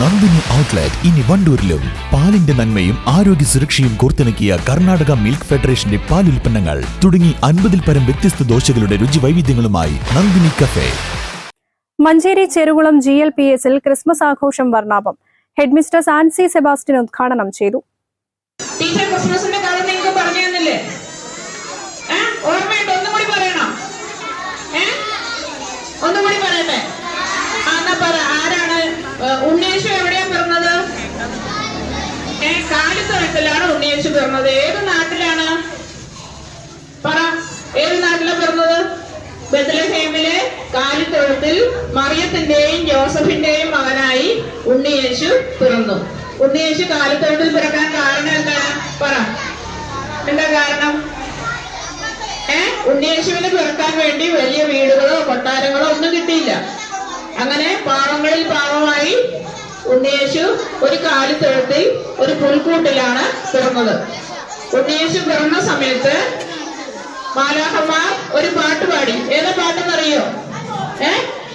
Nandini outlet ഇനി വണ്ടൂരിലും. പാലിന്റെ നന്മയും ആരോഗ്യ സുരക്ഷയും കോർത്തിണക്കിയ കർണാടക മിൽക്ക് ഫെഡറേഷന്റെ പാൽ ഉൽപ്പന്നങ്ങൾ തുടങ്ങി അൻപതിൽ പരം വ്യത്യസ്ത ദോശകളുടെ രുചി വൈവിധ്യങ്ങളുമായി Nandini cafe. Manjeri Cherukulam G L P എസിൽ ക്രിസ്മസ് ആഘോഷം വർണാഭം. ഹെഡ്മിസ്റ്റർ ആൻസി സെബാസ്റ്റിൻ ഉദ്ഘാടനം ചെയ്തു. ടീച്ചർ ക്രിസ്മസിന്റെ കഥ നിങ്ങൾക്ക് പറഞ്ഞു തന്നില്ലേ ഏ? ഓർമ്മയുണ്ട്? ഒന്നും കൂടി പറയണം. ഏ? ഒന്നും കൂടി പറയട്ടെ? ആ, എന്നാ പറ ആരാണ് ഏ, ഉണ്ണിയേശു എവിടെയാ പിറന്നത് ഏ കാലിത്തറക്കലാണ് ഉണ്ണിയേശു പിറന്നത്. ഏത് നാട്ടിലാണ്? പറ. ഏത് നാട്ടിലാണ് പിറന്നത്? ബethlehem-ലെ കാലിത്തൊഴുത്തിൽ മറിയത്തിന്റെയും ജോസഫിന്റെയും മകനായി ഉണ്ണിയേശു പിറന്നു. ഉണ്ണിയേശു കാലിത്തൊഴുത്തിൽ പിറക്കാൻ കാരണം എന്താണ്? പറ. എന്താ കാരണം? ഏ? ഉണ്ണിയേശുവിന് പിറക്കാൻ വേണ്ടി വലിയ വീടുകളോ കൊട്ടാരങ്ങളോ ഒന്നും കിട്ടിയില്ല. അങ്ങനെ പാവങ്ങളിൽ പാവമായി ഉണ്ണിയേശു ഒരു കാലിത്തൊഴുത്തിൽ ഒരു പുൽക്കൂട്ടിലാണ് പിറന്നത്. ഉണ്ണിയേശു പിറന്ന സമയത്ത് മാലാഹന്മാർ ഒരു പാട്ട് പാടി. ഏതാ പാട്ടെന്നറിയോ? ഏ?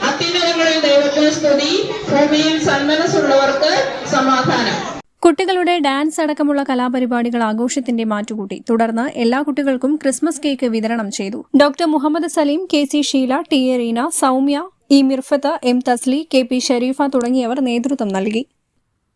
അത്യുന്നതങ്ങളിൽ ദൈവത്തിന് സ്തുതി ഭൂമിയിൽ സന്മനസ്സുള്ളവർക്ക് സമാധാനം. കുട്ടികളുടെ ഡാൻസ് അടക്കമുള്ള കലാപരിപാടികൾ ആഘോഷത്തിന്റെ മാറ്റുകൂട്ടി. തുടർന്ന് എല്ലാ കുട്ടികൾക്കും ക്രിസ്മസ് കേക്ക് വിതരണം ചെയ്തു. Doctor Muhammad Saleem K C Sheela T A Reena Soumya E Mirfath M Thasli K P Shareefa തുടങ്ങിയവർ നേതൃത്വം നൽകി.